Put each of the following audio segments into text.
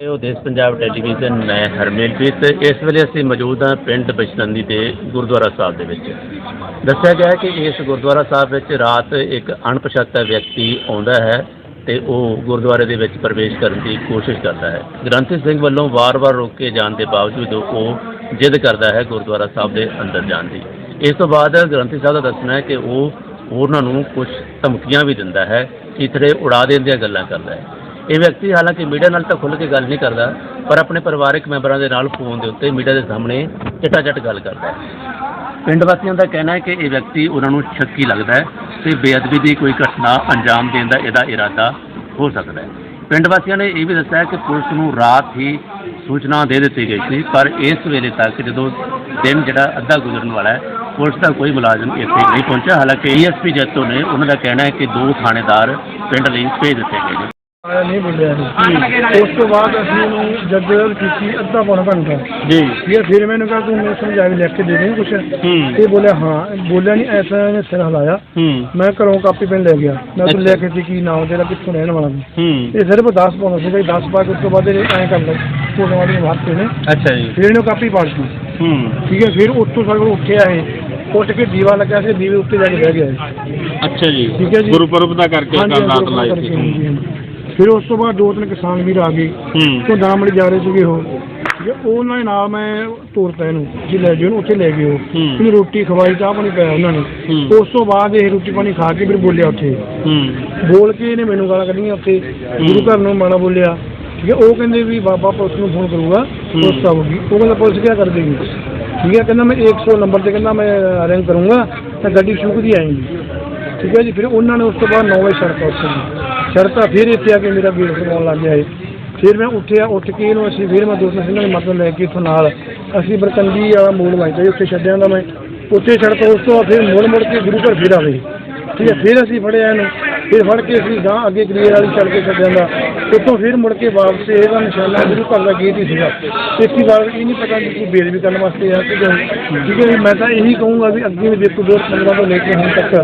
ਇਹ ਉਹ ਦੇਸ਼ ਪੰਜਾਬ ਟੈਲੀਵਿਜ਼ਨ ਮੈਂ ਹਰਮੇਲਪ੍ਰੀਤ ਇਸ ਵੇਲੇ ਅਸੀਂ ਮੌਜੂਦ ਹਾਂ ਪਿੰਡ ਬਚਨੰਦੀ ਦੇ ਗੁਰਦੁਆਰਾ ਸਾਹਿਬ ਦੇ ਵਿੱਚ। ਦੱਸਿਆ ਗਿਆ ਹੈ ਕਿ ਇਸ ਗੁਰਦੁਆਰਾ ਸਾਹਿਬ ਵਿੱਚ ਰਾਤ ਇੱਕ ਅਣਪਛਾਤਾ ਵਿਅਕਤੀ ਆਉਂਦਾ ਹੈ ਤੇ ਉਹ ਗੁਰਦੁਆਰੇ ਦੇ ਵਿੱਚ ਪ੍ਰਵੇਸ਼ ਕਰਨ ਦੀ ਕੋਸ਼ਿਸ਼ ਕਰਦਾ ਹੈ। ਗ੍ਰੰਥੀ ਸਿੰਘ ਵੱਲੋਂ ਵਾਰ-ਵਾਰ ਰੋਕੇ ਜਾਣ ਦੇ ਬਾਵਜੂਦ ਉਹ ਜਿੱਦ ਕਰਦਾ ਹੈ ਗੁਰਦੁਆਰਾ ਸਾਹਿਬ ਦੇ ਅੰਦਰ ਜਾਣ ਦੀ। ਇਸ ਤੋਂ ਬਾਅਦ ਗ੍ਰੰਥੀ ਸਾਹਿਬ ਦਾ ਦੱਸਣਾ ਹੈ ਕਿ ਉਹ ਉਹਨਾਂ ਨੂੰ ਕੁਝ ਧਮਕੀਆਂ ਵੀ ਦਿੰਦਾ ਹੈ ਚੀਥੜੇ ਉਡਾ ਦੇਣ ਦੀਆਂ ਗੱਲਾਂ ਕਰਦਾ ਹੈ। ਇਹ ਵਿਅਕਤੀ ਹਾਲਾਂਕਿ ਮੀਡੀਆ ਨਾਲ ਤਾਂ ਖੁੱਲ੍ਹ ਕੇ ਗੱਲ ਨਹੀਂ ਕਰਦਾ, ਪਰ ਆਪਣੇ ਪਰਿਵਾਰਕ ਮੈਂਬਰਾਂ ਦੇ ਨਾਲ ਫੋਨ ਦੇ ਉੱਤੇ ਮੀਡੀਆ ਦੇ ਸਾਹਮਣੇ ਚਟਾਚਟ ਗੱਲ ਕਰਦਾ ਹੈ। ਪਿੰਡ ਵਾਸੀਆਂ ਦਾ ਕਹਿਣਾ ਹੈ ਕਿ ਇਹ ਵਿਅਕਤੀ ਉਹਨਾਂ ਨੂੰ ਸ਼ੱਕੀ ਲੱਗਦਾ ਹੈ ਤੇ ਬੇਅਦਬੀ ਦੀ ਕੋਈ ਘਟਨਾ ਅੰਜਾਮ ਦੇਣ ਦਾ ਇਹਦਾ ਇਰਾਦਾ ਹੋ ਸਕਦਾ ਹੈ। ਪਿੰਡ ਵਾਸੀਆਂ ਨੇ ਇਹ ਵੀ ਦੱਸਿਆ ਕਿ ਪੁਲਿਸ ਨੂੰ ਰਾਤ ਹੀ ਸੂਚਨਾ ਦੇ ਦਿੱਤੀ ਗਈ ਸੀ, ਪਰ ਇਸ ਵੇਲੇ ਤੱਕ ਜਦੋਂ ਦਿਨ ਜਿਹੜਾ ਅੱਧਾ ਗੁਜ਼ਰਨ ਵਾਲਾ ਹੈ, ਪੁਲਿਸ ਦਾ ਕੋਈ ਮੁਲਾਜ਼ਮ ਇੱਥੇ ਨਹੀਂ ਪਹੁੰਚਿਆ। ਹਾਲਾਂਕਿ ਈਐਸਪੀ ਜੱਤੋ ਨੇ ਉਹਨਾਂ ਦਾ ਕਹਿਣਾ ਹੈ ਕਿ ਦੋ ਥਾਣੇਦਾਰ ਪਿੰਡ ਲਈ ਭੇਜ ਦਿੱਤੇ ਗਏ ਨੇ। ਆਇਆ ਨਹੀਂ ਬੋਲਿਆ ਸੀ ਉਸ ਤੋਂ ਬਾਅਦ ਅਸੀਂ ਉਹਨੂੰ ਜੱਜ ਕੀਤੀ ਅੱਧਾ ਪੌਣਾ ਘੰਟਾ। ਜੀ। ਫਿਰ ਫਿਰ ਮੈਨੂੰ ਕਿਹਾ ਤੂੰ ਮੈਨੂੰ ਸਮਝਾ ਕੇ ਲਿਖ ਕੇ ਦੇ ਦੇ ਕੁਛ। ਹੂੰ। ਇਹ ਬੋਲਿਆ ਹਾਂ ਬੋਲਿਆ ਨਹੀਂ ਐਸਾ ਇਹਨੇ ਸਿਰ ਹਿਲਾਇਆ। ਹੂੰ। ਮੈਂ ਘਰੋਂ ਕਾਪੀ ਪੈਨ ਲੈ ਗਿਆ। ਮੈਂ ਤੂੰ। ਲੈ ਕੇ ਸੀ ਕੀ ਨਾਮ ਤੇਰਾ ਕਿੱਥੋਂ ਰਹਿਣ ਵਾਲਾ ਤੂੰ? ਹੂੰ। ਇਹ ਸਿਰਫ 10 ਪਾਉਣਾ ਸੀਗਾ 10 ਪਾ ਕੇ ਉਸ ਤੋਂ ਬਾਅਦ ਇਹ ਐਂ ਕਰ ਲੈ ਫੋਟੋ ਵਾਲੀ ਮਾਰਤੇ ਨੇ। ਅੱਛਾ ਜੀ। ਫਿਰ ਇਹਨੇ ਕਾਪੀ ਪਾੜ ਦਿੱਤੀ। ਹੂੰ। ਠੀਕ ਹੈ ਫਿਰ ਉਸ ਤੋਂ ਸਾਡੇ ਕੋਲ ਉੱਠਿਆ ਇਹ। ਉੱਠ ਕੇ ਦੀਵਾ ਲੱਗਿਆ ਸੀ ਦੀਵੇ ਉੱਤੇ ਜਾ ਕੇ ਬਹਿ ਗਿਆ ਇਹ। ਅੱਛਾ ਜੀ। ਠੀਕ ਹੈ ਜੀ। ਗੁਰਪੁਰਬ ਦਾ ਕਰਕੇ ਹਾਂਜੀ, ਕੱਲ ਰਾਤ ਲਾਈ ਸੀ ਹਾਂਜੀ, ਹਾਂਜੀ। ਫਿਰ ਉਸ ਤੋਂ ਬਾਅਦ ਦੋ ਤਿੰਨ ਕਿਸਾਨ ਵੀਰ ਆ ਗਏ। ਹੂੰ। ਤੋਂ ਦਾਮੜੀ ਜਾ ਰਹੇ ਸੀਗੇ ਉਹ। ਹੈ, ਉਹਨਾਂ ਦੇ ਨਾਲ ਮੈਂ ਤੋਰਤਾ ਇਹਨੂੰ ਜੀ ਲੈ ਗਏ ਉਹਨੂੰ ਉੱਥੇ ਲੈ ਹੂੰ। ਇਹਨੂੰ ਰੋਟੀ ਖਵਾਈ ਚਾਹ ਪਾਣੀ ਪਿਆ ਉਹਨਾਂ ਨੇ। ਹੂੰ। ਉਸ ਤੋਂ ਬਾਅਦ ਇਹ ਰੋਟੀ ਪਾਣੀ ਖਾ ਕੇ ਫਿਰ ਬੋਲਿਆ ਉੱਥੇ। ਹੂੰ। ਬੋਲ ਕੇ ਇਹਨੇ ਮੈਨੂੰ ਗਾਲਾਂ ਕੱਢੀਆਂ ਉੱਥੇ। ਗੁਰੂ ਘਰ ਨੂੰ ਮਾਣਾ ਬੋਲਿਆ। ਠੀਕ ਹੈ ਉਹ ਕਹਿੰਦੇ ਵੀ ਬਾਬਾ ਪੁਲਿਸ ਨੂੰ ਫੋਨ ਕਰੂਗਾ ਪੁਲਿਸ ਆਊਗੀ ਉਹ ਕਹਿੰਦਾ ਪੁਲਿਸ ਕੀ ਕਰ ਦੇਗੀ ਠੀਕ ਹੈ ਕਹਿੰਦਾ ਮੈਂ 100 ਨੰਬਰ ਤੇ ਕਹਿੰਦਾ ਮੈਂ ਅਰੇਂਜ ਕਰੂੰਗਾ ਤਾਂ ਗੱਡੀ ਸ਼ੁਕ ਦੀ ਆਏਗੀ। ਠੀਕ ਹੈ ਜੀ ਫਿਰ ਉਹਨਾਂ ਨੇ ਉਸ ਤੋਂ ਬਾਅਦ 9 ਵਜੇ ਸੜਕ ਉੱਥੇ। ਦੀ ਸੜਕਾਂ ਫਿਰ ਇੱਥੇ ਆ ਕੇ ਮੇਰਾ ਵੀਰ ਖਵਾਉਣ ਲੱਗ ਗਿਆ ਇਹ। ਫਿਰ ਮੈਂ ਉੱਠਿਆ, ਉੱਠ ਕੇ ਇਹਨੂੰ ਅਸੀਂ ਫਿਰ ਮੈਂ ਦੋਸਤਾਂ ਸਿੰਘਾਂ ਦੀ ਮਦਦ ਲੈ ਕੇ ਇੱਥੋਂ ਨਾਲ ਅਸੀਂ ਬਰਕੰਦੀ ਵਾਲਾ ਮੋੜ ਲਾਇਆ ਉੱਥੇ ਛੱਡਿਆ ਦਾ ਮੈਂ। ਉੱਥੇ ਸੜਕ ਉਸ ਤੋਂ ਬਾਅਦ ਫਿਰ ਮੁੜ ਮੁੜ ਕੇ ਗੁਰੂ ਘਰ ਫਿਰ ਆਵੇ ਠੀਕ ਹੈ, ਫਿਰ ਅਸੀਂ ਫੜਿਆ ਇਹਨੂੰ। ਫਿਰ ਫੜ ਕੇ ਅਸੀਂ ਗਾਂ ਅੱਗੇ ਕਲੀਅਰ ਵਾਲੀ ਸੜਕ ਤੇ ਛੱਡਿਆ ਦਾ ਉੱਥੋਂ ਫਿਰ ਮੁੜ ਕੇ ਵਾਪਸ ਇਹਦਾ ਨਿਸ਼ਾਨਾ ਗੁਰੂ ਘਰ ਦਾ ਗੇਟ ਹੀ ਸੀਗਾ। ਇਸੀ ਵਾਰ ਇਹ ਨਹੀਂ ਪਤਾ ਕਿ ਕੋਈ ਬੇਰ ਵੀ ਕਰਨ ਵਾਸਤੇ ਆ ਕਿ। ਠੀਕ ਹੈ ਮੈਂ ਤਾਂ ਇਹੀ ਕਹੂੰਗਾ ਵੀ ਅੱਗੇ ਵੀ ਦੇਖੋ 2015 ਤੋਂ ਲੈ ਕੇ ਹੁਣ ਤੱਕ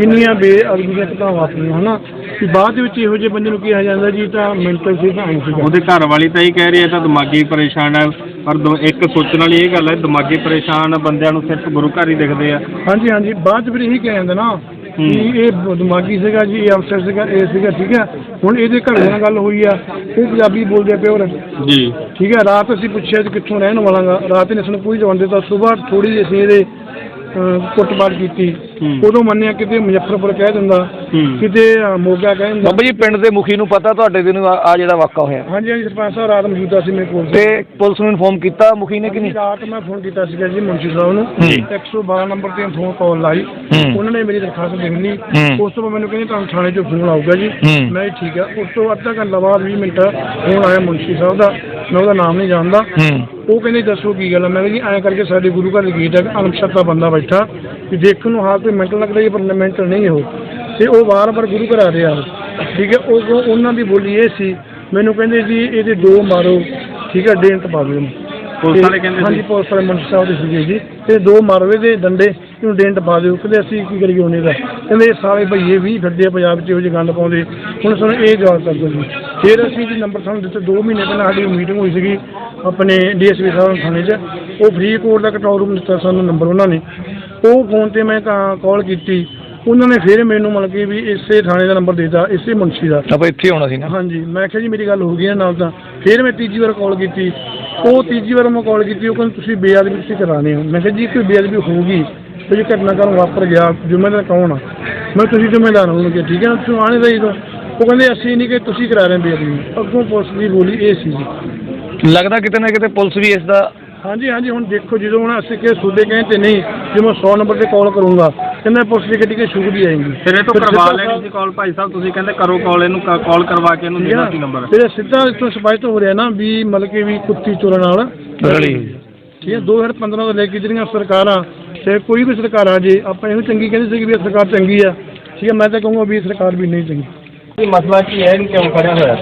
ਕਿੰਨੀਆਂ ਬੇਅਦਬੀ ਦੀਆਂ ਘਟਨਾਵਾਂ ਵਾਪਰੀਆਂ ਹਨਾ? ਕਿ ਬਾਅਦ ਦੇ ਵਿੱਚ ਇਹੋ ਜਿਹੇ ਬੰਦੇ ਨੂੰ ਕਿਹਾ ਜਾਂਦਾ ਜੀ ਤਾਂ ਮੈਂਟਲ ਸੀ ਤਾਂ ਸੀਗਾ। ਉਹਦੇ ਘਰ ਵਾਲੀ ਤਾਂ ਇਹ ਕਹਿ ਰਹੀ ਹੈ ਤਾਂ ਦਿਮਾਗੀ ਪਰੇਸ਼ਾਨ ਹੈ। ਪਰ ਇੱਕ ਸੋਚਣ ਵਾਲੀ ਇਹ ਗੱਲ ਹੈ ਦਿਮਾਗੀ ਪਰੇਸ਼ਾਨ ਬੰਦਿਆਂ ਨੂੰ ਸਿਰਫ ਗੁਰੂ ਘਰ ਹੀ ਦਿਖਦੇ ਆ। ਹਾਂਜੀ ਹਾਂਜੀ ਬਾਅਦ ਚ ਫਿਰ ਇਹੀ ਕਿਹਾ ਜਾਂਦਾ ਨਾ। ਕਿ ਇਹ ਦਿਮਾਗੀ ਸੀਗਾ ਜੀ ਇਹ ਅਫਸਰ ਸੀਗਾ ਇਹ ਸੀਗਾ ਠੀਕ ਹੈ ਹੁਣ ਇਹਦੇ ਘਰ ਨਾਲ ਗੱਲ ਹੋਈ ਆ। ਉਹ ਪੰਜਾਬੀ ਬੋਲਦੇ ਪਿਓਰ ਜੀ। ਠੀਕ ਹੈ ਰਾਤ ਅਸੀਂ ਪੁੱਛਿਆ ਕਿ ਕਿੱਥੋਂ ਰਹਿਣ ਵਾਲਾਗਾ ਰਾਤ ਨੇ ਸਾਨੂੰ ਪੂਰੀ ਜਵਾਨ ਦਿੱਤਾ ਸਵੇਰ ਥੋੜੀ ਜਿਹੀ ਅਸੀਂ ਇਹਦੇ ਅਹ, ਕੁੱਟਮਾਰ ਕੀਤੀ। ਹੂੰ। ਉਦੋਂ ਮੰਨਿਆ ਕਿਤੇ ਮੁਜ਼ੱਫਰਪੁਰ ਕਹਿ ਦਿੰਦਾ ਹੂੰ। ਕਿਤੇ ਅਹ, ਮੋਗਾ ਕਹਿ ਦਿੰਦਾ। ਬਾਬਾ ਜੀ ਪਿੰਡ ਦੇ ਮੁਖੀ ਨੂੰ ਪਤਾ ਤੁਹਾਡੇ ਦੇ ਨੂੰ ਆ ਜਿਹੜਾ ਵਾਕਾ ਹੋਇਆ। ਹਾਂਜੀ ਹਾਂਜੀ ਸਰਪੰਚ ਸਾਹਿਬ ਰਾਤ ਮੌਜੂਦਾ ਸੀ ਮੇਰੇ ਕੋਲ। ਤੇ ਪੁਲਿਸ ਨੂੰ ਇਨਫੋਰਮ ਕੀਤਾ ਮੁਖੀ ਨੇ ਕਿ ਨਹੀਂ? ਰਾਤ ਮੈਂ ਫੋਨ ਕੀਤਾ ਸੀਗਾ ਜੀ ਮੁੰਸ਼ੀ ਸਾਹਿਬ ਨੂੰ। ਜੀ। 112 ਨੰਬਰ ਤੇ ਫੋਨ ਕਾਲ ਲਾਈ। ਹੂੰ। ਉਹਨਾਂ ਨੇ ਮੇਰੀ ਦਰਖਾਸਤ ਲਿਖ ਲਈ ਹੂੰ। ਉਸ ਤੋਂ ਬਾਅਦ ਮੈਨੂੰ ਕਹਿੰਦੇ ਤੁਹਾਨੂੰ ਥਾਣੇ 'ਚੋਂ ਫੋਨ ਆਊਗਾ ਜੀ। ਹੂੰ। ਮੈਂ ਕਿਹਾ ਠੀਕ ਆ। ਉਸ ਤੋਂ ਅੱਧਾ ਘੰਟਾ ਬਾਅਦ 20 ਮਿੰਟ ਫੋਨ ਆਇਆ ਮੁੰਸ਼ੀ ਸਾਹਿਬ ਦਾ। ਮੈਂ ਉਹਦਾ ਨਾਮ ਨਹੀਂ ਜਾਣਦਾ। ਹੂੰ। ਉਹ ਕਹਿੰਦੇ ਦੱਸੋ ਕੀ ਗੱਲ ਹੈ ਮੈਂ ਕਿਹਾ ਜੀ ਐਂ ਕਰਕੇ ਸਾਡੇ ਗੁਰੂ ਘਰ ਦੀ ਗੇਟ ਹੈ ਅਨਪਛਾਤਾ ਬੰਦਾ ਬੈਠਾ। ਕਿ ਦੇਖਣ ਨੂੰ ਹਾਲ ਤੇ ਮੈਂਟਲ ਲੱਗਦਾ ਜੀ ਪਰ ਮੈਂਟਲ ਨਹੀਂ ਉਹ। ਤੇ ਉਹ ਵਾਰ-ਵਾਰ ਗੁਰੂ ਘਰ ਆ ਰਿਹਾ। ਠੀਕ ਹੈ ਉਹ ਉਹ- ਉਹਨਾਂ ਦੀ ਬੋਲੀ ਇਹ ਸੀ। ਮੈਨੂੰ ਕਹਿੰਦੇ ਜੀ ਇਹਦੇ ਦੋ ਮਾਰੋ। ਠੀਕ ਹੈ ਡੇਂਟ ਪਾ ਦਿਓ। ਪੁਲਿਸ ਵਾਲੇ ਕਹਿੰਦੇ ਹਾਂਜੀ? ਪੁਲਿਸ ਵਾਲੇ ਮੰਤਰੀ ਸਾਹਿਬ ਦੇ ਸੀਗੇ ਜੀ। ਤੇ ਦੋ ਮਾਰੋ ਇਹਦੇ ਡੰਡੇ ਇਹਨੂੰ ਡੇਂਟ ਪਾ ਦਿਓ। ਕਹਿੰਦੇ ਅਸੀਂ ਕੀ ਕਰੀਏ ਉਹਨੇ ਦਾ ਕਹਿੰਦੇ ਸਾਰੇ ਭਈਏ ਵੀ ਫਿਰਦੇ ਆ ਪੰਜਾਬ 'ਚ ਇਹੋ ਜਿਹੇ ਗੰਦ ਪਾਉਂਦੇ। ਹੁਣ ਸਾਨੂੰ ਇਹ ਜਵਾਬ ਕਰ ਦਿਓ ਜੀ। ਫਿਰ ਅਸੀਂ ਜੀ ਨੰਬਰ ਸਾਨੂੰ ਦਿੱਤੇ 2 ਮਹੀਨੇ ਪਹਿਲਾਂ ਸਾਡੀ ਮੀਟਿੰਗ ਹੋਈ ਸੀਗੀ ਆਪਣੇ ਡੀਐਸਪੀ ਸਾਹਿਬ ਥਾਣੇ 'ਚ। ਉਹ ਫਰੀਦਕੋਟ ਦਾ ਕੰਟਰੋਲ ਰੂਮ ਦਿੱਤਾ ਸਾਨੂੰ ਨੰਬਰ ਉਹਨਾਂ ਨੇ। ਉਹ ਫੋਨ ਤੇ ਮੈਂ ਕਾਲ ਕੀਤੀ। ਉਹਨਾਂ ਨੇ ਫਿਰ ਮੈਨੂੰ ਮਤਲਬ ਕਿ ਵੀ ਇਸੇ ਥਾਣੇ ਦਾ ਨੰਬਰ ਦਿੱਤਾ ਇਸੇ ਮੁਨਸ਼ੀ ਦਾ। ਆਪਾਂ ਇੱਥੇ ਆਉਣਾ ਸੀ ਨਾ? ਹਾਂਜੀ ਮੈਂ ਕਿਹਾ ਜੀ ਮੇਰੀ ਗੱਲ ਹੋ ਗਈ ਇਹਨਾਂ ਨਾਲ ਤਾਂ। ਫਿਰ ਮੈਂ ਤੀਜੀ ਵਾਰ ਕਾਲ ਕੀਤੀ। ਉਹ ਤੀਜੀ ਵਾਰ ਮੈਂ ਕਾਲ ਕੀਤੀ ਉਹ ਕਹਿੰਦੇ ਤੁਸੀਂ ਬੇਅਦਬੀ ਤੁਸੀਂ ਕਰਾਣੇ ਹੋ ਮੈਂ ਕਿਹਾ ਜੀ ਕੋਈ ਬੇਅਦਬੀ ਹੋਊਗੀ ਤੇ ਜੇ ਘਟਨਾ ਕਰਨ ਵਾਪਰ ਗਿਆ ਜ਼ਿੰਮੇਦਾਰ ਕੌਣ ਆ? ਮੈਂ ਤੁਸੀਂ ਜ਼ਿੰਮੇਦਾਰ ਹੋਣਗੇ ਠੀਕ ਹੈ ਨਾ? ਤੁਸੀਂ ਆਣੇ ਦਾ ਜਦੋਂ ਉਹ ਕਹਿੰਦੇ ਅਸੀਂ ਨਹੀਂ ਕਿ ਤੁਸੀਂ ਕਰਾ ਰਹੇ ਬੇਅਦਬੀ ਅੱਗੋਂ ਪੁਲਿਸ ਦੀ ਬੋਲੀ ਇਹ ਸੀ ਜੀ। ਲੱਗਦਾ ਕਿਤੇ ਨਾ ਕਿਤੇ ਪੁਲਿਸ ਵੀ ਇਸ ਦਾ ਹਾਂਜੀ ਹਾਂਜੀ ਹੁਣ ਦੇਖੋ ਜਦੋਂ ਹੁਣ ਅਸੀਂ ਕਿ ਸੂਦੇ ਕਹੇ ਤੇ ਨਹੀਂ ਜੇ ਮੈਂ 100 ਨੰਬਰ ਤੇ ਕਾਲ ਕਰੂੰਗਾ ਕਹਿੰਦਾ ਪੁਲਿਸ ਦੀ ਗੱਡੀ ਕੇ ਸ਼ੁਰੂ ਆਏਗੀ। ਫਿਰ ਇਹ ਤੋਂ ਕਰਵਾ ਸਿੱਧਾ ਲੈਣੀ ਸੀ ਕਾਲ ਭਾਈ ਸਾਹਿਬ ਤੁਸੀਂ ਕਹਿੰਦੇ ਕਰੋ ਕਾਲ ਇਹਨੂੰ ਕਾਲ ਕਰਵਾ ਕੇ ਇਹਨੂੰ ਦੇਣਾ? ਸੀ ਨੰਬਰ। ਫਿਰ ਸਿੱਧਾ ਇਤੋਂ ਸਪਸ਼ਟ ਹੋ ਰਿਹਾ ਨਾ ਵੀ ਮਤਲਬ ਕਿ ਵੀ ਕੁੱਤੀ ਚੋਰਾਂ ਨਾਲ। ਰਲੀ। ਠੀਕ ਹੈ 2015 ਤੋਂ ਲੈ ਕੇ ਜਿਹੜੀਆਂ ਸਰਕਾਰਾਂ ਤੇ ਕੋਈ ਵੀ ਸਰਕਾਰ ਆ ਜੇ ਆਪਾਂ ਇਹੋ ਚੰਗੀ ਕਹਿੰਦੇ ਸੀ ਵੀ ਇਹ ਸਰਕਾਰ ਚੰਗੀ ਆ। ਠੀਕ ਹੈ ਮੈਂ ਤਾਂ ਕਹੂੰਗਾ ਵੀ ਸਰਕਾਰ ਵੀ ਨਹੀਂ ਚੰਗੀ। ਇਹ ਮਸਲਾ ਕੀ ਹੈ? ਇਹਨੂੰ ਕਿਉਂ ਖੜਿਆ ਹੋਇਆ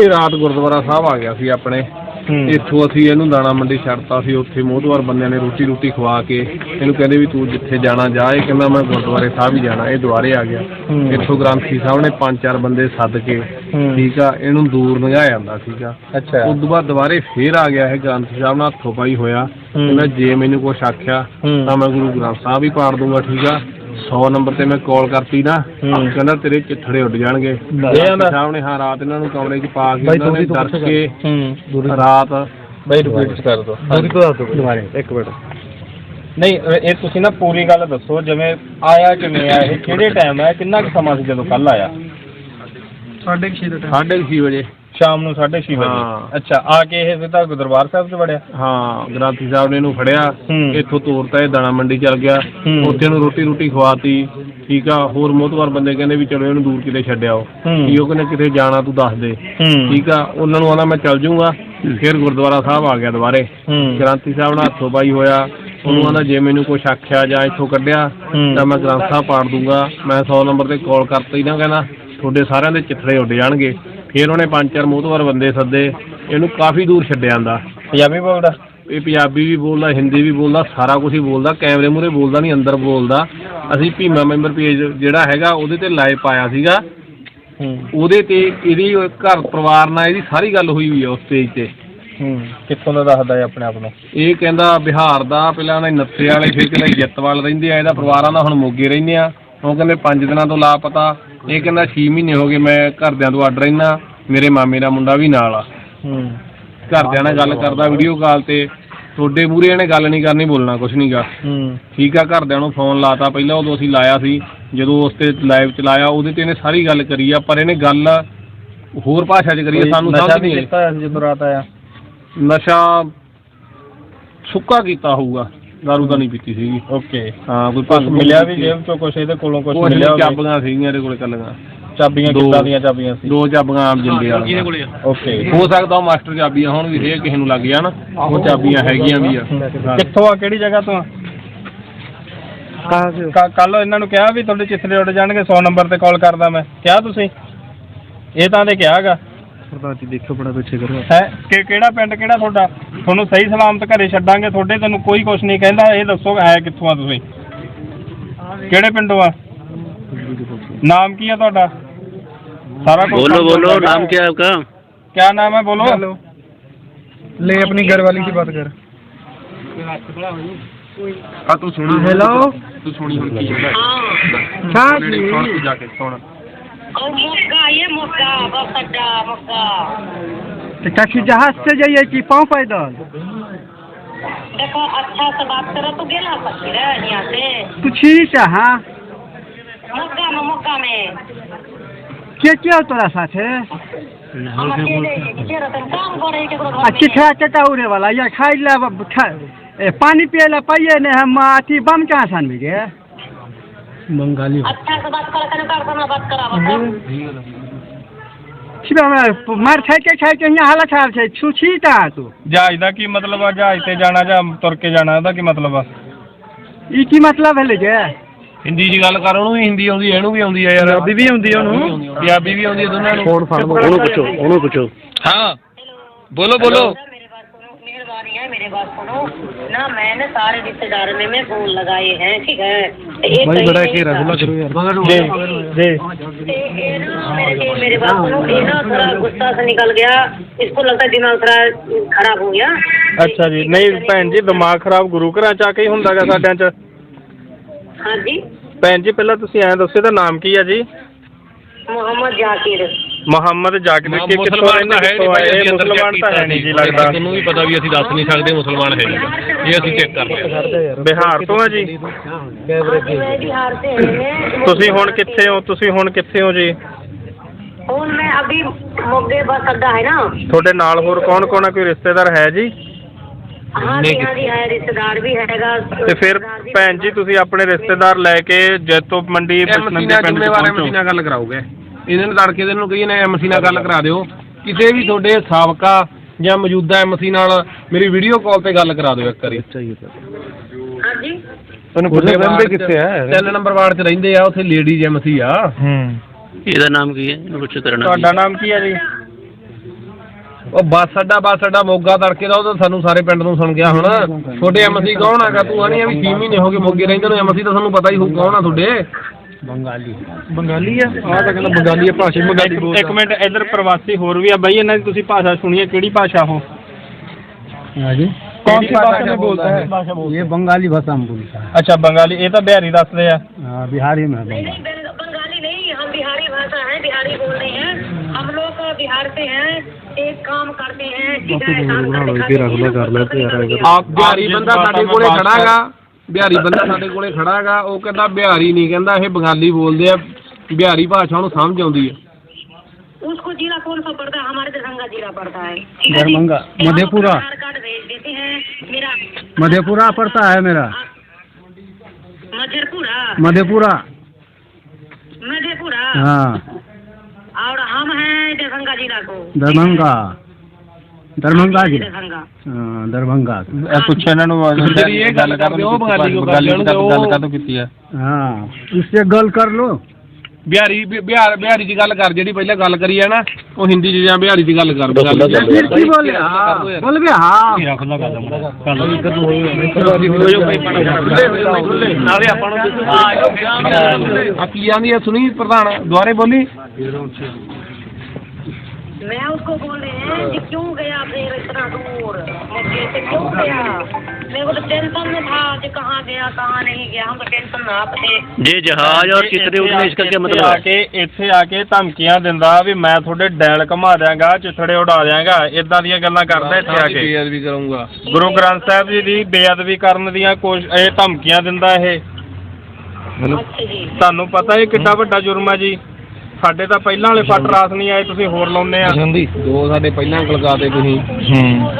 ਇਹ ਰਾਤ ਗੁਰਦੁਆਰਾ ਸਾਹਿਬ ਆ ਗਿਆ ਸੀ ਆਪਣੇ। ਇੱਥੋਂ ਅਸੀਂ ਇਹਨੂੰ ਦਾਣਾ ਮੰਡੀ ਛੱਡਤਾ ਸੀ। ਉੱਥੇ ਮੋਹਦਵਾਰ ਬੰਦਿਆਂ ਨੇ ਰੋਟੀ ਰੋਟੀ ਖਵਾ ਕੇ ਇਹਨੂੰ ਕਹਿੰਦੇ ਵੀ ਤੂੰ ਜਿੱਥੇ ਜਾਣਾ ਜਾ। ਇਹ ਕਹਿੰਦਾ ਮੈਂ ਗੁਰਦੁਆਰੇ ਸਾਹਿਬ ਹੀ ਜਾਣਾ। ਇਹ ਦੁਆਰੇ ਆ ਗਿਆ। ਇੱਥੋਂ ਗ੍ਰੰਥੀ ਸਾਹਿਬ ਨੇ ਪੰਜ ਚਾਰ ਬੰਦੇ ਸੱਦ ਕੇ ਠੀਕ ਆ ਇਹਨੂੰ ਦੂਰ ਲੰਘਾਇਆ ਜਾਂਦਾ ਸੀਗਾ। ਅੱਛਾ। ਉਸ ਤੋਂ ਬਾਅਦ ਦੁਬਾਰੇ ਫੇਰ ਆ ਗਿਆ ਇਹ ਗ੍ਰੰਥੀ ਸਾਹਿਬ ਨਾਲ ਹੱਥੋਂ ਪਾਈ ਹੋਇਆ। ਕਹਿੰਦਾ ਜੇ ਮੈਨੂੰ ਕੁਛ ਆਖਿਆ ਤਾਂ ਮੈਂ ਗੁਰੂ ਗ੍ਰੰਥ ਸਾਹਿਬ ਹੀ ਪਾੜ ਦੂੰਗਾ ਠੀਕ ਆ। 100 ਨੰਬਰ ਤੇ ਮੈਂ ਕਾਲ ਕਰਤੀ ਨਾ ਕਹਿੰਦਾ ਤੇਰੇ ਚਿੱਠੜੇ ਉੱਡ ਜਾਣਗੇ? ਸਾਹਿਬ ਨੇ ਹਾਂ ਰਾਤ ਇਹਨਾਂ ਨੂੰ ਕਮਰੇ 'ਚ ਪਾ ਕੇ ਇਹਨਾਂ ਨੇ ਦਰਸ ਕੇ ਹੂੰ ਰਾਤ ਬਾਈ ਰਿਪੀਟ ਕਰ ਦੋ ਦੂਰੀ ਤੋਂ ਦੱਸ ਦੁਬਾਰੇ। ਇੱਕ ਮਿੰਟ। ਨਹੀਂ ਇਹ ਤੁਸੀਂ ਨਾ ਪੂਰੀ ਗੱਲ ਦੱਸੋ ਜਿਵੇਂ ਆਇਆ ਕਿਵੇਂ ਆ ਇਹ ਕਿਹੜੇ ਟਾਈਮ ਆ ਕਿੰਨਾ ਕੁ ਸਮਾਂ ਸੀ ਜਦੋਂ ਕੱਲ ਆਇਆ? ਸਾਢੇ ਕੁ ਛੇ ਦਾ ਟਾਈਮ 6:30 ਵਜੇ। ਸ਼ਾਮ ਨੂੰ 6:30 ਵਜੇ। ਹਾਂ। ਅੱਛਾ ਆ ਕੇ ਇਹ ਸਿੱਧਾ ਦਰਬਾਰ ਸਾਹਿਬ 'ਚ ਵੜਿਆ? ਹਾਂ ਗ੍ਰਾਂਥੀ ਸਾਹਿਬ ਨੇ ਇਹਨੂੰ ਫੜਿਆ। ਹੂੰ। ਇੱਥੋਂ ਤੋਰਤਾ ਇਹ ਦਾਣਾ ਮੰਡੀ ਚਲ ਗਿਆ। ਹੂੰ। ਉੱਥੇ ਇਹਨੂੰ ਰੋਟੀ ਰੋਟੀ ਖਵਾਤੀ ਠੀਕ ਆ। ਹੋਰ ਮੋਤਵਾਰ ਬੰਦੇ ਕਹਿੰਦੇ ਵੀ ਚਲੋ ਇਹਨੂੰ ਦੂਰ ਕਿਤੇ ਛੱਡਿਆਓ ਹੂੰ। ਕੀ ਉਹ ਕਹਿੰਦੇ ਕਿਤੇ ਜਾਣਾ ਤੂੰ ਦੱਸ ਦੇ। ਠੀਕ ਆ ਉਹਨਾਂ ਨੂੰ ਆਂਦਾ ਮੈਂ ਚੱਲ ਜਾਊਂਗਾ ਫਿਰ ਗੁਰਦੁਆਰਾ ਸਾਹਿਬ ਆ ਗਿਆ ਦੁਬਾਰੇ। ਹੂੰ। ਗ੍ਰਾਂਥੀ ਸਾਹਿਬ ਨਾਲ ਹੱਥੋਂ ਪਾਈ ਹੋਇਆ। ਉਹਨੂੰ ਆਂਦਾ ਜੇ ਮੈਨੂੰ ਕੁਛ ਆਖਿਆ ਜਾਂ ਇੱਥੋਂ ਕੱਢਿਆ ਹੂੰ। ਤਾਂ ਮੈਂ ਗ੍ਰੰਥ ਸਾਹਿਬ ਪਾੜ ਦੂੰਗਾ। ਮੈਂ 100 ਨੰਬਰ ਤੇ ਕਾਲ ਕਰਤੀ ਨਾ ਕਹਿੰਦਾ ਤੁਹਾਡੇ ਸਾਰਿਆਂ ਦੇ ਚਿੱਠੜੇ ਉੱਡ ਜਾਣਗੇ। ਫਿਰ ਉਹਨੇ ਪੰਜ ਚਾਰ ਮੋਤਵਾਰ ਬੰਦੇ ਸੱਦੇ ਇਹਨੂੰ ਕਾਫੀ ਦੂਰ ਛੱਡਿਆ ਆਂਦਾ ਪੰਜਾਬੀ ਬੋਲਦਾ? ਇਹ ਪੰਜਾਬੀ ਵੀ ਬੋਲਦਾ ਹਿੰਦੀ ਵੀ ਬੋਲਦਾ ਸਾਰਾ ਕੁਝ ਹੀ ਬੋਲਦਾ ਕੈਮਰੇ ਮੂਹਰੇ ਬੋਲਦਾ ਨਹੀਂ ਅੰਦਰ ਬੋਲਦਾ। ਅਸੀਂ ਭੀਮਾ ਮੈਂਬਰ ਪੇਜ ਜਿਹੜਾ ਹੈਗਾ ਉਹਦੇ ਤੇ ਲਾਈਵ ਪਾਇਆ ਸੀਗਾ। ਹੂੰ। ਉਹਦੇ ਤੇ ਇਹਦੀ ਉਹ ਘਰ ਪਰਿਵਾਰ ਨਾਲ ਇਹਦੀ ਸਾਰੀ ਗੱਲ ਹੋਈ ਹੋਈ ਆ ਉਸ ਪੇਜ ਤੇ। ਹੂੰ ਕਿੱਥੋਂ ਦਾ ਦੱਸਦਾ ਹੈ ਆਪਣੇ ਆਪ ਨੂੰ? ਇਹ ਕਹਿੰਦਾ ਬਿਹਾਰ ਦਾ ਪਹਿਲਾਂ ਉਹਨੇ ਨੱਥੇ ਵਾਲੇ ਫਿਰ ਕਹਿੰਦਾ ਜੱਤਵਾਲ ਰਹਿੰਦੇ ਆ ਇਹਦਾ ਪਰਿਵਾਰਾਂ ਦਾ ਹੁਣ ਮੋਗੇ ਰਹਿੰਦੇ ਆ। ਉਹ ਕਹਿੰਦੇ 5 ਦਿਨਾਂ ਤੋਂ ਲਾਪਤਾ। ਇਹ ਕਹਿੰਦਾ 6 ਮਹੀਨੇ ਹੋ ਗਏ ਮੈਂ ਘਰਦਿਆਂ ਤੋਂ ਅੱਡ ਰਹਿਣਾ ਮੇਰੇ ਮਾਮੇ ਦਾ ਮੁੰਡਾ ਵੀ ਨਾਲ ਆ। ਹੂੰ। ਘਰਦਿਆਂ ਨਾਲ ਗੱਲ ਕਰਦਾ ਵੀਡੀਓ ਕਾਲ ਤੇ ਤੁਹਾਡੇ ਮੂਹਰੇ ਇਹਨੇ ਗੱਲ ਨਹੀਂ ਕਰਨੀ ਬੋਲਣਾ ਕੁਛ ਨਹੀਂਗਾ ਹੂੰ। ਠੀਕ ਆ ਘਰਦਿਆਂ ਨੂੰ ਫੋਨ ਲਾਤਾ ਪਹਿਲਾਂ ਉਦੋਂ ਅਸੀਂ ਲਾਇਆ ਸੀ ਜਦੋਂ ਉਸ ਤੇ ਲਾਈਵ ਚਲਾਇਆ ਉਹਦੇ ਤੇ ਇਹਨੇ ਸਾਰੀ ਗੱਲ ਕਰੀ ਆ ਪਰ ਇਹਨੇ ਗੱਲ ਹੋਰ ਭਾਸ਼ਾ 'ਚ ਕਰੀ ਆ ਸਾਨੂੰ ਸਮਝ ਨਹੀਂ ਆਈ। ਕੀਤਾ ਹੋਇਆ ਸੀ ਜਦੋਂ ਰਾਤ ਆਇਆ? ਨਸ਼ਾ ਸੁੱਕਾ ਕੀਤਾ ਹੋਊਗਾ। ਦਾਰੂ ਤਾਂ ਨਹੀਂ ਪੀਤੀ ਸੀਗੀ ਓਕੇ ਹਾਂ ਕੋਈ ਭੰਗ ਮਿਲਿਆ ਵੀ ਜੇਬ ਚੋਂ ਕੁਛ ਇਹਦੇ ਕੋਲੋਂ ਕੁਛ ਮਿਲਿਆ ਹੋਵੇ? ਚਾਬੀਆਂ ਸੀਗੀਆਂ ਇਹਦੇ ਕੋਲੇ ਕੱਲੀਆਂ ਚਾਬੀਆਂ ਦੋ। ਕਿੱਦਾਂ ਦੀਆਂ ਚਾਬੀਆਂ ਸੀ ਦੋ ਚਾਬੀਆਂ ਆਮ ਜਿੰਦੇ ਵਾਲੀਆਂ ਓਕੇ ਹੋ ਸਕਦਾ ਉਹ ਮਾਸਟਰ ਚਾਬੀਆਂ ਹੋਣ ਵੀ ਇਹ ਕਿਸੇ ਨੂੰ ਲੱਗ ਜਾਣ ਉਹ ਚਾਬੀਆਂ ਹੈਗੀਆਂ ਵੀ ਆ। ਕਿੱਥੋਂ ਆ ਕਿਹੜੀ ਜਗ੍ਹਾ ਤੋਂ ਕੱਲ ਇਹਨਾਂ ਨੂੰ ਕਿਹਾ ਵੀ ਤੁਹਾਡੇ ਚਿੱਠੜੇ ਉੱਡ ਜਾਣਗੇ 100 ਨੰਬਰ ਤੇ ਕਾਲ ਕਰਦਾ ਮੈਂ ਕਿਹਾ ਤੁਸੀਂ ਇਹ ਤਾਂ ਦੇ ਕਿਹਾਗਾ ਸਰਦਾਰ ਜੀ ਦੇਖੋ ਬੜਾ ਪਿੱਛੇ ਕਰੋ ਹੈ ਕਿ ਕਿਹੜਾ ਪਿੰਡ ਕਿਹੜਾ ਤੁਹਾਡਾ ਤੁਹਾਨੂੰ ਸਹੀ ਸਲਾਮਤ ਘਰੇ ਛੱਡਾਂਗੇ ਤੁਹਾਡੇ ਤੈਨੂੰ ਕੋਈ ਕੁਛ ਨਹੀਂ ਕਹਿੰਦਾ ਇਹ ਦੱਸੋ ਹੈ ਕਿੱਥੋਂ ਆ ਤੁਸੀਂ ਕਿਹੜੇ ਪਿੰਡੋਂ ਆ ਨਾਮ ਕੀ ਹੈ ਤੁਹਾਡਾ ਸਾਰਾ ਕੁਝ बोलो बोलो नाम क्या है आपका क्या नाम है बोलो ले अपनी घर वाली की बात कर ਆ ਤੂੰ ਸੁਣੀ हेलो ਤੂੰ ਸੁਣੀ ਹੁਣ ਕੀ ਹੁੰਦਾ हाँ ਨੇੜੇ ਸੁਣ ਤੂੰ ਜਾ ਕੇ ਸੁਣ तो क्या कि जहाज़ से जाइए कि पाँव पैदल? देखो अच्छा से बात करो तो गेला सकी रे यहाँ से? कुछ ही से हाँ मक्का में मुर्गा में। के के हो तोरा साथे? के चटा उड़े वाला ये खाई ला खा, पानी पिए ला पाइए नहीं हम अथी बम कहाँ सान भी गे? बंगाली अच्छा से बात करो कने कर ना बात करा बताओ मार खाई के खाई के यहाँ हालत खराब है छूछी ता तू ਜਹਾਜ਼ ਦਾ ਕੀ ਮਤਲਬ ਆ ਜਹਾਜ਼ ਤੇ ਜਾਣਾ ਜਾਂ ਤੁਰ ਕੇ ਜਾਣਾ ਉਹਦਾ ਕੀ ਮਤਲਬ ਆ ई की मतलब है ले जे ਹਿੰਦੀ 'ਚ ਗੱਲ ਕਰ ਉਹਨੂੰ ਵੀ ਹਿੰਦੀ ਆਉਂਦੀ ਹੈ ਇਹਨੂੰ ਵੀ ਆਉਂਦੀ ਹੈ ਯਾਰ ਪੰਜਾਬੀ ਵੀ ਆਉਂਦੀ ਹੈ ਉਹਨੂੰ। ਪੰਜਾਬੀ ਵੀ ਆਉਂਦੀ ਹੈ ਦੋਨਾਂ ਨੂੰ ਉਹਨੂੰ ਪੁੱਛੋ ਉਹਨੂੰ ਪੁੱਛੋ ਹਾਂ ਬੋਲੋ ਬੋਲੋ मेरे बात सुनो ना मैंने सारे रिश्तेदारों में मैं फोन लगाए हैं ठीक है एक भाई कहीं बड़ा नहीं घेरा था। खुला करो यार ਜੀ जी ए- ए ना मेरे ये मेरे बात सुनो ये ना थोड़ा गुस्सा से निकल गया इसको लगता है दिमाग थोड़ा खराब हो गया ਅੱਛਾ ਜੀ ਨਹੀਂ ਭੈਣ ਜੀ ਦਿਮਾਗ ਖਰਾਬ ਗੁਰੂ ਘਰਾਂ ਚ ਆ ਕੇ ਹੀ ਹੁੰਦਾਗਾ ਸਾਡਿਆਂ ਚ हाँ जी ਭੈਣ ਜੀ ਪਹਿਲਾਂ ਤੁਸੀਂ ਐਂ ਦੱਸੋ ਇਹਦਾ ਨਾਮ ਕੀ ਆ ਜੀ मोहम्मद जाकिर ਮੁਹੰਮਦ ਜਾਕਿਰ ਕਿ ਕਿੱਥੋਂ ਰਹਿੰਦਾ ਹੈ ਇਹ ਮੁਸਲਮਾਨ ਤਾਂ ਹੈ ਨਹੀਂ ਜੀ ਲੱਗਦਾ। ਤੁਹਾਨੂੰ ਵੀ ਪਤਾ ਵੀ ਅਸੀਂ ਦੱਸ ਨਹੀਂ ਸਕਦੇ ਮੁਸਲਮਾਨ ਹੈ ਇਹ ਅਸੀਂ ਚੈੱਕ ਕਰ ਲਿਆ ਬਿਹਾਰ ਤੋਂ ਹੈ ਜੀ। ਤੁਸੀਂ ਹੁਣ ਕਿੱਥੇ ਹੋ? ਤੁਸੀਂ ਹੁਣ ਕਿੱਥੇ ਹੋ ਜੀ? ਹੁਣ ਮੈਂ ਅਭੀ ਮੋਗੇ ਬਸ ਅੱਡਾ ਹੈ ਨਾ। ਤੁਹਾਡੇ ਨਾਲ ਹੋਰ ਕੌਣ ਕੌਣ ਆ? ਕੋਈ ਰਿਸ਼ਤੇਦਾਰ ਹੈ ਜੀ? ਹਾਂ ਜੀ ਹੈ ਰਿਸ਼ਤੇਦਾਰ ਵੀ ਹੈਗਾ। ਤੇ ਫਿਰ ਭੈਣ ਜੀ ਤੁਸੀਂ ਆਪਣੇ ਰਿਸ਼ਤੇਦਾਰ ਲੈ ਕੇ ਜੈਤੋ ਮੰਡੀ ਬਿਸਨੰਦੀ ਪਿੰਡ ਪਹੁੰਚੋ। ਮਸੀਨਾ ਗੱਲ ਕਰਾਓਗੇ। ਇਹਨਾਂ ਨੇ ਤੜਕੇ ਦੇ ਨੂੰ ਕਹੀ ਨੇ ਐਮਸੀ ਨਾਲ ਗੱਲ ਕਰਾ ਦਿਓ। ਕਿਸੇ ਵੀ ਤੁਹਾਡੇ ਸਾਬਕਾ ਜਾਂ ਮੌਜੂਦਾ ਐਮਸੀ ਨਾਲ ਮੇਰੀ ਵੀਡੀਓ ਕਾਲ ਤੇ ਗੱਲ ਕਰਾ ਦਿਓ ਇੱਕ ਵਾਰੀ। हाँ जी ਤੁਹਾਨੂੰ ਬੰਦੇ ਕਿੱਥੇ ਆ? ਤਿੰਨ ਨੰਬਰ ਵਾਰਡ 'ਚ ਰਹਿੰਦੇ ਆ ਉੱਥੇ ਲੇਡੀਜ਼ ਐਮਸੀ ਆ। ਹੂੰ। ਇਹਦਾ ਨਾਮ ਕੀ ਹੈ? ਇਹਨੂੰ ਪੁੱਛੋ ਤੇਰਾ ਨਾਮ ਤੁਹਾਡਾ ਨਾਮ ਕੀ ਹੈ ਜੀ? ਉਹ ਬੱਸ ਅੱਡਾ ਬੱਸ ਅੱਡਾ ਮੋਗਾ ਤੜਕੇ ਦਾ ਉਹ ਤਾਂ ਸਾਨੂੰ ਸਾਰੇ ਪਿੰਡ ਨੂੰ ਸੁਣ ਗਿਆ ਹੁਣ। ਤੁਹਾਡੇ ਐਮਸੀ ਕੌਣ ਹੈਗਾ? ਤੂੰ ਆਣੀ ਆ ਵੀ 6 ਮਹੀਨੇ ਹੋ ਗਏ ਮੋਗੇ ਰਹਿੰਦੇ ਨੂੰ ਐਮਸੀ ਤਾਂ ਸਾਨੂੰ ਪਤਾ ਹੀ ਹੋਊ ਕੌਣ ਆ ਤੁਹਾਡੇ। ਬੰਗਾਲੀ ਆ ਆਹ ਤਾਂ ਕਹਿੰਦਾ ਬੰਗਾਲੀ ਆ ਭਾਸ਼ਾ ਬੰਗਾਲੀ ਇੱਕ- ਇੱਕ ਮਿੰਟ ਇੱਧਰ ਪ੍ਰਵਾਸੀ ਹੋਰ ਵੀ ਆ ਬਾਈ ਇਹਨਾਂ ਦੀ ਤੁਸੀਂ ਭਾਸ਼ਾ ਸੁਣੀਏ ਕਿਹੜੀ ਭਾਸ਼ਾ ਉਹ हाँ जी ਕੌਣ ਸੀ ਭਾਸ਼ਾ में बोलता है ये बंगाली भाषा में बोलता है ਅੱਛਾ ਬੰਗਾਲੀ ਇਹ ਤਾਂ ਬਿਹਾਰੀ ਦੱਸਦੇ ਆ हाँ, बिहारी में है नहीं बंगाली नहीं बंग- बंगाली नहीं हम बिहारी भाषा है बिहारी बोल रहे हैं हम लोग बिहार से हैं एक काम करते हैं ठीक है काम करते खाते हैं। ਆਪ ਬਿਹਾਰੀ ਬੰਦਾ ਸਾਡੇ ਕੋਲੇ ਖੜਾ ਹੈਗਾ बिहारी ਬੰਦਾ ਸਾਡੇ ਕੋਲੇ ਖੜਾ ਹੈਗਾ ਉਹ ਕਹਿੰਦਾ ਬਿਹਾਰੀ ਨਹੀਂ ਕਹਿੰਦਾ ਇਹ ਬੰਗਾਲੀ ਬੋਲਦੇ ਆ ਬਿਹਾਰੀ ਭਾਸ਼ਾ ਉਹਨੂੰ ਸਮਝ ਆਉਂਦੀ ਹੈ। उसको जिला कौन सा पड़ता है हमारे दरभंगा जिला पड़ता है दरभंगा, मधेपुरा। आधार मधेपुरा पड़ता है मेरा मधेपुरा मधेपुरा मधेपुरा हाँ और हम हैं दरभंगा जिला को दरभंगा ਦਰਭੰਗਾ ਜੀ ਹਾਂ ਦਰਭੰਗਾ ਇਹ ਪੁੱਛੋ ਇਹਨਾਂ ਨੂੰ ਗੱਲ ਕਰਦੇ ਉਹ ਬੰਗਾਲੀ ਗੱਲ ਗੱਲ ਕਾਹਤੋਂ ਕੀਤੀ ਆ ਹਾਂ ਇਸ ਤੇ ਗੱਲ ਕਰ ਲੋ ਬਿਹਾਰੀ ਬਿਹਾਰ ਬਿਹਾਰੀ ਦੀ ਗੱਲ ਕਰ ਜਿਹੜੀ ਪਹਿਲਾਂ ਗੱਲ ਕਰੀ ਹੈ ਨਾ ਉਹ ਹਿੰਦੀ ਚ ਬਿਹਾਰੀ ਦੀ ਗੱਲ ਕਰ ਫਿਰ ਕੀ ਬੋਲੇ ਬੋਲ ਵੀ ਹਾਂ ਮੇਰਾ ਖੁੱਲਾ ਕਰ ਕੱਲ ਇੱਕ ਦੋ ਹੋਏ ਨਾਲੇ ਆਪਾਂ ਨੂੰ ਆ ਕੀ ਆਂਦੀ ਸੁਣੀ ਪ੍ਰਧਾਨ ਦੁਆਰੇ ਬੋਲੀ मैं उसको बोल रहे हैं कि क्यों गया फिर इतना दूर मौके से क्यों गया मेरे को तो टेंशन में था कि कहाँ गया कहाँ नहीं गया हम तो टेंशन में आप थे ਜੇ ਜਹਾਜ਼ ਔਰ ਚਿੱਤਰੇ ਉਡਨੇ ਇਸ ਕਰਕੇ ਇੱਥੇ ਮਤਲਬ ਆ ਹੈ ਕੇ ਇੱਥੇ ਆ ਕੇ ਧਮਕੀਆਂ ਦਿੰਦਾ ਵੀ ਮੈਂ ਤੁਹਾਡੇ ਡੈਲ ਘਮਾ ਦਿਆਂਗਾ ਚਿੱਥੜੇ ਉਡਾ ਦਿਆਂਗਾ ਇਦਾਂ ਦੀਆਂ ਗੱਲਾਂ ਕਰਦਾ ਇੱਥੇ ਆ ਕੇ ਬੇਅਦਬੀ ਕਰੂੰਗਾ ਗੁਰੂ ਗ੍ਰੰਥ ਸਾਹਿਬ ਜੀ ਦੀ ਬੇਅਦਬੀ ਕਰਨ ਦੀਆਂ ਕੋਸ਼ ਇਹ ਧਮਕੀਆਂ ਦਿੰਦਾ ਇਹ अच्छा जी ਤੁਹਾਨੂੰ ਪਤਾ ਇਹ ਕਿੱਡਾ ਵੱਡਾ ਜੁਰਮ ਹੈ ਜੀ ਸਾਡੇ ਤਾਂ ਪਹਿਲਾਂ ਵਾਲੇ ਪੱਟ ਰਾਸ ਨਹੀਂ ਆਏ ਤੁਸੀਂ ਹੋਰ ਲਾਉਨੇ ਆ। ਜੰਦੀ ਦੋ ਸਾਡੇ ਪਹਿਲਾਂ ਕਲਕਾਤੇ ਤੁਸੀਂ। ਹੂੰ।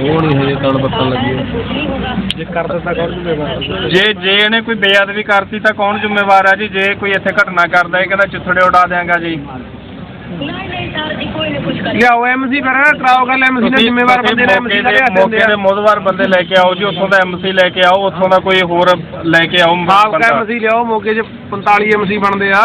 ਉਹ ਨਹੀਂ ਹਜੇ ਤਣ ਪੱਤਣ ਲੱਗੀ। ਜੇ ਕਰ ਦਿੱਤਾ ਕੌਣ ਜ਼ਿੰਮੇਵਾਰ? ਜੇ ਜੇ ਇਹਨੇ ਕੋਈ ਬੇਅਦਬੀ ਕਰਤੀ ਤਾਂ ਕੌਣ ਜ਼ਿੰਮੇਵਾਰ ਹੈ ਜੀ? ਜੇ ਕੋਈ ਇੱਥੇ ਘਟਨਾ ਕਰਦਾ ਹੈ ਕਹਿੰਦਾ ਚਿੱਥੜੇ ਉਡਾ ਦਿਆਂਗਾ ਜੀ। ਨਹੀਂ ਨਹੀਂ ਸਰ ਜੀ ਕੋਈ ਨਹੀਂ ਕੁਝ ਕਰ ਲਿਆਓ ਐਮਸੀ ਫਿਰ ਟਰਾਓ ਗੱਲ ਐਮਸੀ ਦਾ ਜ਼ਿੰਮੇਵਾਰ ਬੰਦੇ ਨੇ ਐਮਸੀ ਦਾ ਲਿਆ ਮੌਕੇ ਦੇ ਮੋਦਵਾਰ ਬੰਦੇ ਲੈ ਕੇ ਆਓ ਜੀ ਉੱਥੋਂ ਦਾ ਐਮਸੀ ਕੋਈ ਹੋਰ ਲੈ ਕੇ ਆਓ ਆਪ ਲਿਆਓ ਮੋਗੇ 'ਚ 45 ਐਮਸੀ ਬਣਦੇ ਆ।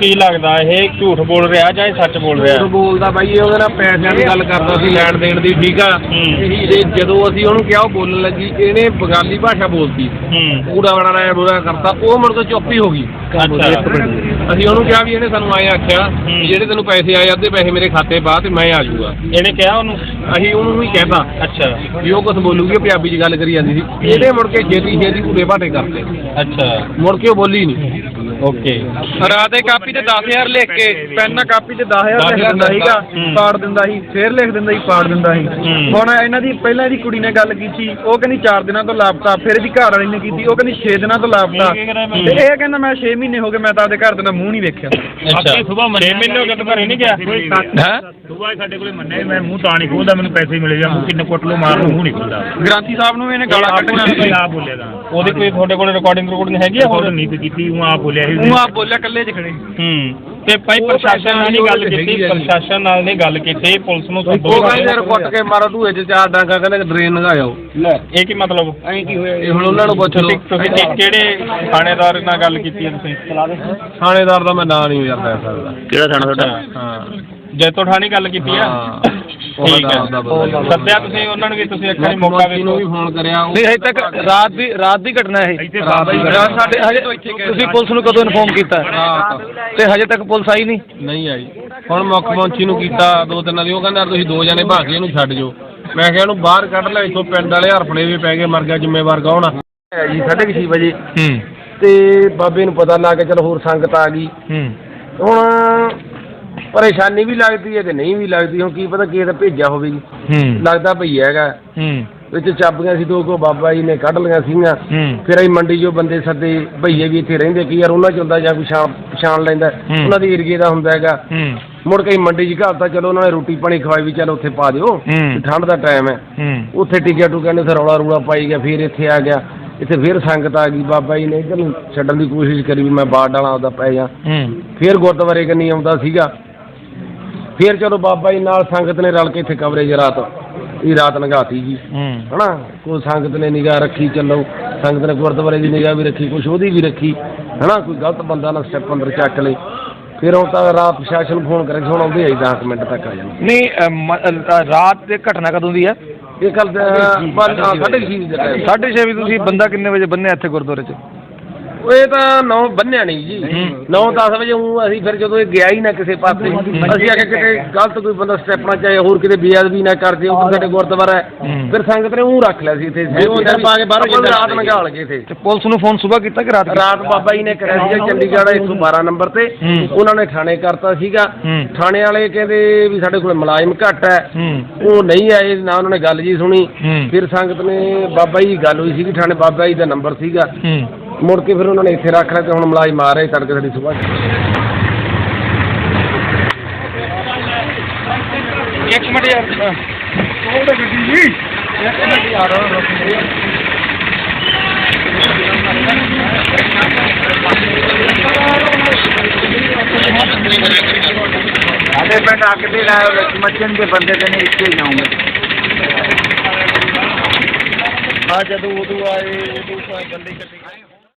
ਕੀ ਲੱਗਦਾ ਇਹ ਝੂਠ ਬੋਲ ਰਿਹਾ ਜਾਂ ਇਹ ਸੱਚ ਬੋਲ ਰਿਹਾ? ਉਹ ਬੋਲਦਾ ਬਾਈ ਇਹ ਉਹਦੇ ਨਾਲ ਪੈਸਿਆਂ ਦੀ ਗੱਲ ਕਰਦਾ ਸੀ ਲੈਣ ਦੇਣ ਦੀ ਠੀਕ ਆ? ਤੇ ਜਦੋਂ ਅਸੀਂ ਉਹਨੂੰ ਕਿਹਾ ਉਹ ਬੋਲਣ ਲੱਗੀ ਇਹਨੇ ਬੰਗਾਲੀ ਭਾਸ਼ਾ ਬੋਲਤੀ। ਹੂੰ। ਪੂਰਾ ਬੜਾ ਨਾ ਬੋਲਾ ਕਰਤਾ ਉਹ ਮੁੜ ਕੇ ਚੁੱਪ ਹੀ ਹੋ ਗਈ। ਅਸੀਂ ਉਹਨੂੰ ਕਿਹਾ ਵੀ ਇਹਨੇ ਸਾਨੂੰ ਆਏ ਆਖਿਆ ਜਿਹੜੇ ਤੈਨੂੰ ਪੈਸੇ ਆਏ ਅੱਧੇ ਪੈਸੇ ਮੇਰੇ ਖਾਤੇ ਪਾ ਤੇ ਮੈਂ ਆ ਜਾਊਗਾ। ਇਹਨੇ ਕਿਹਾ ਉਹਨੂੰ? ਅਸੀਂ ਉਹਨੂੰ ਹੀ ਕਹਿਤਾ ਅੱਛਾ। ਵੀ ਉਹ ਕੁਝ ਬੋਲੂਗੀ ਪੰਜਾਬੀ 'ਚ ਗੱਲ ਕਰੀ ਜਾਂਦੀ ਸੀ। ਇਹਨੇ ਮੁੜ ਕੇ ਛੇਤੀ ਛੇਤੀ ਪੂਰੇ ਭਾਟੇ ਕਰਤੇ ਅੱਛਾ। ਮੁੜ ਕੇ ਉਹ ਬੋਲੀ ਨਹੀਂ ਓਕੇ। ਰਾਤੇ ਕਾਪੀ ਤੇ 10000 ਲਿਖ ਕੇ ਪੈਨ ਕਾਪੀ ਤੇ 10000 ਲਿਖ ਦਿੰਦਾ ਸੀਗਾ, ਪਾੜ ਦਿੰਦਾ ਸੀ ਫੇਰ ਲਿਖ ਦਿੰਦਾ ਸੀ ਪਾੜ ਦਿੰਦਾ ਸੀ। ਹੁਣ ਇਹਨਾਂ ਦੀ ਪਹਿਲਾਂ ਇਹਦੀ ਕੁੜੀ ਨੇ ਗੱਲ ਕੀਤੀ ਉਹ ਕਹਿੰਦੀ 4 ਦਿਨਾਂ ਤੋਂ ਲਾਪਤਾ ਫਿਰ ਇਹਦੀ ਘਰ ਵਾਲੀ ਨੇ ਕੀਤੀ ਉਹ ਕਹਿੰਦੀ 6 ਦਿਨਾਂ ਤੋਂ ਲਾਪਤਾ। ਤੇ ਇਹ ਕਹਿੰਦਾ ਮੈਂ 6 ਮਹੀਨੇ ਹੋ ਗਏ ਮੈਂ ਤਾਂ ਆਪਦੇ ਘਰ ਦੇ ਨਾਲ ਮੂੰਹ ਨਹੀਂ ਵੇਖਿਆ। ਅੱਛਾ। ਸਵੇਰ ਮੰਨੇ ਮਹੀਨੇ ਹੋ ਗਏ ਤਾਂ ਘਰੇ ਨਹੀਂ ਗਿਆ? ਹੈ? ਸੁਬਾਹ ਸਾਡੇ ਕੋਲੇ ਮੰਨੇ ਮੈਂ ਮੂੰਹ ਤਾਂ ਨਹੀਂ ਖੋਲਦਾ ਮੈਨੂੰ ਪੈਸੇ ਮਿਲੇ ਜਾਂ ਮੂੰਹ ਕਿੰਨੇ ਕੁੱਟ ਲੋ ਮਾਰ ਲਓ ਮੂੰਹ ਨਹੀਂ ਖੋਲਦਾ। ਗ੍ਰਾਂਤੀ ਸਾਹਿਬ ਨੂੰ ਇਹਨੇ ਗਾਲਾਂ ਕੱਢੀਆਂ। ਕੋਈ ਆਪ ਬੋਲਿਆ ਤਾਂ ਉਹਦੀ ਕੋਈ ਤੁਹਾਡੇ ਕੋਲ ਰਿਕਾਰਡਿੰਗ ਰਿਕਾਰਡਿੰਗ ਹੈਗੀ ਆ ਹੋਰ ਹੋਰ? ਨਹੀਂ ਤੇ ਕੀਤੀ ਉਹ ਆਪ ਬੋਲਿਆ ਆਪ ਬੋਲਿਆ ਕੱਲੇ ਚ ਖੜੇ। ਹੂੰ ਤੇ ਭਾਈ ਪ੍ਰਸ਼ਾਸਨ ਨਾਲ ਨਹੀਂ ਗੱਲ ਕੀਤੀ। ਪ੍ਰਸ਼ਾਸਨ ਨਾਲ ਨਹੀਂ ਗੱਲ ਕੀਤੀ ਪੁਲਿਸ ਨੂੰ ਉਹ ਕਹਿੰਦੇ ਯਾਰ ਕੁੱਟ ਕੇ ਮਾਰੋ ਧੂਏ ਚ ਚਾਰ ਡਾਂਗਾ ਕਹਿੰਦੇ ਡਰੇਨ ਲਗਾਇਓ ਇਹ ਕੀ ਮਤਲਬ? ਇਹ ਹੁਣ ਉਹਨਾਂ ਨੂੰ ਪੁੱਛ ਲਓ। ਤੁਸੀਂ ਕਿ- ਕਿਹੜੇ ਥਾਣੇਦਾਰ ਨਾਲ ਗੱਲ ਕੀਤੀ ਹੈ ਤੁਸੀਂ? ਥਾਣੇਦਾਰ ਦਾ ਮੈਂ ਨਾਂ ਨਹੀਂ ਯਾਰ ਲੈ ਸਕਦਾ। ਕਿਹੜਾ ਥਾਣਾ ਤੁਹਾਡਾ? ਹਾਂ। ਜੈਤੋ ਠਾਣੀ ਗੱਲ ਕੀਤੀ ਆ? ਹਾਂ। ਠੀਕ ਹੈ। ਸੱਦਿਆ ਤੁਸੀਂ ਉਹਨਾਂ ਨੂੰ ਵੀ ਤੁਸੀਂ ਇੱਕ ਵਾਰੀ ਮੈਂ ਮੌਕਾ ਮੰਤਰੀ ਨੂੰ ਵੀ ਵੇਖੋ ਫੋਨ ਕਰਿਆ ਉਹ- ਨਹੀਂ ਹਜੇ ਤੱਕ ਰਾਤ ਦੀ ਰਾਤ ਦੀ ਘਟਨਾ ਹੈ ਇੱਥੇ ਰਾਤ ਦੀ ਰਾਤ ਸਾਡੇ ਹਜੇ ਤੁਸੀਂ ਪੁਲਿਸ ਨੂੰ ਕਦੋਂ ਇਨਫੋਰਮ ਕੀਤਾ? ਰਾਤ ਤੇ ਹਜੇ ਤੱਕ ਪੁਲਿਸ ਆਈ ਨਹੀਂ? ਨਹੀਂ ਆਈ। ਹੁਣ ਮੁੱਖ ਮੰਤਰੀ ਨੂੰ ਕੀਤਾ ਦੋ ਤਿੰਨ ਵਾਰੀ ਉਹ ਕਹਿੰਦਾ ਤੁਸੀਂ ਦੋ ਜਣੇ ਭਾਗ ਕੇ ਇਹਨੂੰ ਛੱਡ ਜਾਓ। ਮੈਂ ਕਿਹਾ ਇਹਨੂੰ ਬਾਹਰ ਕੱਢ ਲੈ ਇੱਥੋਂ ਪਿੰਡ ਵਾਲੇ ਹਰਫੜੇ ਵੀ ਪੈ ਗਏ ਮਰ ਗਿਆ ਜ਼ਿੰਮੇਵਾਰ ਕੌਣ ਆ? ਜੀ 6:30 ਵਜੇ। ਹੂੰ। ਤੇ ਬਾਬੇ ਨੂੰ ਪਤਾ ਲੱਗ ਗਿਆ ਚਲ ਹੋਰ ਸੰਗਤ ਆ ਗਈ। ਹੂੰ। ਹੁਣ ਪਰੇਸ਼ਾਨੀ ਵੀ ਲੱਗਦੀ ਹੈ ਤੇ ਨਹੀਂ ਵੀ ਲੱਗਦੀ ਹੁਣ ਕੀ ਪਤਾ ਕੀ ਤਾਂ ਭੇਜਿਆ ਹੋਵੇ ਜੀ ਹੂੰ। ਲੱਗਦਾ ਭਈਆ ਹੈਗਾ। ਹੂੰ। ਵਿੱਚ ਚਾਬੀਆਂ ਸੀ ਦੋ ਕੋ ਬਾਬਾ ਜੀ ਨੇ ਕੱਢ ਲਈਆਂ ਸੀਗੀਆਂ। ਹੂੰ। ਫਿਰ ਅਸੀਂ ਮੰਡੀ ਜੋ ਬੰਦੇ ਸੱਦੇ ਭਈਏ ਵੀ ਇੱਥੇ ਰਹਿੰਦੇ ਕੀ ਯਾਰ ਉਹਨਾਂ ਚ ਹੁੰਦਾ ਜਾਂ ਕੋਈ ਪਛਾਣ ਪਛਾਣ ਲੈਂਦਾ। ਹੂੰ। ਉਹਨਾਂ ਦੇ ਏਰੀਏ ਦਾ ਹੁੰਦਾ ਹੈਗਾ। ਹੂੰ। ਮੁੜ ਕੇ ਅਸੀਂ ਮੰਡੀ 'ਚ ਘਾਲਤਾ ਚਲੋ ਉਹਨਾਂ ਨੇ ਰੋਟੀ ਪਾਣੀ ਖਵਾਈ ਵੀ ਚਲ ਉੱਥੇ ਪਾ ਦਿਓ ਹੂੰ। ਠੰਡ ਦਾ ਟਾਈਮ ਹੈ। ਹੂੰ। ਉੱਥੇ ਟਿਕਿਆ ਟੁਕਿਆ ਨੇ ਉੱਥੇ ਰੌਲਾ ਰੂਲਾ ਪਾਈ ਗਿਆ ਫਿਰ ਇੱਥੇ ਆ ਗਿਆ। ਇੱਥੇ ਫਿਰ ਸੰਗਤ ਆ ਗਈ ਬਾਬਾ ਜੀ ਨੇ ਇੱਧਰ ਨੂੰ ਛੱਡਣ ਦੀ ਕੋਸ਼ਿਸ਼ ਕਰੀ ਵੀ ਮੈਂ ਬਾੜ ਡਾਲਾਂ ਆਪਦਾ ਪੈ ਜਾ। ਹੂੰ। ਫਿਰ ਗੁਰਦੁਆਰੇ ਕੰਨੀ ਆਉਂਦਾ ਸੀਗਾ। ਫਿਰ ਚਲੋ ਬਾਬਾ ਜੀ ਨਾਲ ਸੰਗਤ ਨੇ ਰਲ ਕੇ ਇੱਥੇ ਕਵਰੇਜ ਰਾਤ ਇਹ ਰਾਤ ਲੰਘਾਤੀ ਜੀ। ਹੂੰ। ਹਨਾ? ਕੋਈ ਸੰਗਤ ਨੇ ਨਿਗਾਹ ਰੱਖੀ ਚੱਲੋ। ਸੰਗਤ ਨੇ ਗੁਰਦੁਆਰੇ ਦੀ ਨਿਗਾਹ ਵੀ ਰੱਖੀ ਕੁਛ ਉਹਦੀ ਵੀ ਰੱਖੀ। ਹਨਾ? ਕੋਈ ਗਲਤ ਬੰਦਾ ਨਾ ਸਟੈਪ ਅੰਦਰ ਚੱਕ ਲੇ। ਫਿਰ ਹੁਣ ਤਾਂ ਰਾਤ ਪ੍ਰਸ਼ਾਸਨ ਨੂੰ ਫੋਨ ਕਰੇ ਹੁਣ ਆਉਂਦੇ ਆਈ 10 ਮਿੰਟ ਤੱਕ ਆ ਜਾਣ ਨਹੀਂ ਅ, ਮ- ਅ, ਰਾਤ ਦੇ ਘਟਨਾ ਕਦੋਂ ਦੀ ਹੈ ਇਹ ਕੱਲ ਸਾਢੇ ਛੇ ਵਜੇ ਦਾ time। ਸਾਢੇ ਛੇ ਵਜੇ ਤੁਸੀਂ ਬੰਦਾ ਕਿੰਨੇ ਵਜੇ ਬੰਨਿਆ ਇੱਥੇ ਗੁਰਦੁਆਰੇ 'ਚ? ਉਹ ਇਹ ਤਾਂ ਨੌ ਬੰਨਿਆ ਨਹੀਂ ਜੀ। 9-10 ਵਜੇ ਊਂ ਅਸੀਂ ਫਿਰ ਜਦੋਂ ਇਹ ਗਿਆ ਹੀ ਨਾ ਕਿਸੇ ਪਾਸੇ ਅਸੀਂ ਆ ਕੇ ਕਿਤੇ ਗਲਤ ਕੋਈ ਬੰਦਾ ਸਟੈਪ ਨਾ ਚਾਹੇ ਹੋਰ ਕਿਤੇ ਬੇਅਦਬੀ ਨਾ ਕਰ ਜੇ ਉੱਧਰ ਸਾਡੇ ਗੁਰਦੁਆਰਾ ਹੈ। ਫਿਰ ਸੰਗਤ ਨੇ ਉਹ ਰੱਖ ਲਿਆ ਸੀ ਇੱਥੇ। ਪਾ ਕੇ ਬਾਹਰੋਂ ਜਿੱਦਾਂ ਰਾਤ ਲਗੇ ਇੱਥੇ। ਤੇ ਪੁਲਿਸ ਨੂੰ ਫੋਨ ਸਵੇਰ ਕੀਤਾ ਕਿ ਰਾਤ? ਰਾਤ ਬਾਬਾ ਜੀ ਨੇ ਕਰਿਆ ਸੀਗਾ ਚੰਡੀਗੜ੍ਹ 112 ਨੰਬਰ ਤੇ। ਉਹਨਾਂ ਨੇ ਥਾਣੇ ਕਰਤਾ ਸੀਗਾ। ਥਾਣੇ ਵਾਲੇ ਕਹਿੰਦੇ ਵੀ ਸਾਡੇ ਕੋਲ ਮੁਲਾਜ਼ਮ ਘੱਟ ਹੈ। ਉਹ ਨਹੀਂ ਆਏ ਨਾ ਉਹਨਾਂ ਨੇ ਗੱਲ ਜੀ ਸੁਣੀ। ਫਿਰ ਸੰਗਤ ਨੇ ਬਾਬਾ ਜੀ ਗੱਲ ਹੋਈ ਸੀਗੀ ਥਾਣੇ ਬਾਬਾ ਜੀ ਦਾ ਨੰਬਰ ਸੀਗਾ। ਮੁੜ ਕੇ ਫਿਰ ਉਹਨਾਂ ਨੇ ਇੱਥੇ ਰੱਖ ਲਿਆ ਤੇ ਹੁਣ ਮੁਲਾਜ਼ਮ ਆ ਰਹੇ ਤੜਕੇ ਸਾਡੀ ਸੁਬਾਹ ਇੱਕ ਮਿੰਟ ਯਾਰ ਸਾਡੇ ਪਿੰਡ ਅੱਗ ਦੇ ਨਾਲ ਮੱਛਣ ਦੇ ਬੰਦੇ ਤੇ ਨਹੀਂ ਇੱਥੇ ਜਾਉਂਗੇ ਆ ਜਦੋਂ ਉਦੋਂ ਆਏ ਉਦੋਂ ਬੰਦੇ ਕੱਢੇ।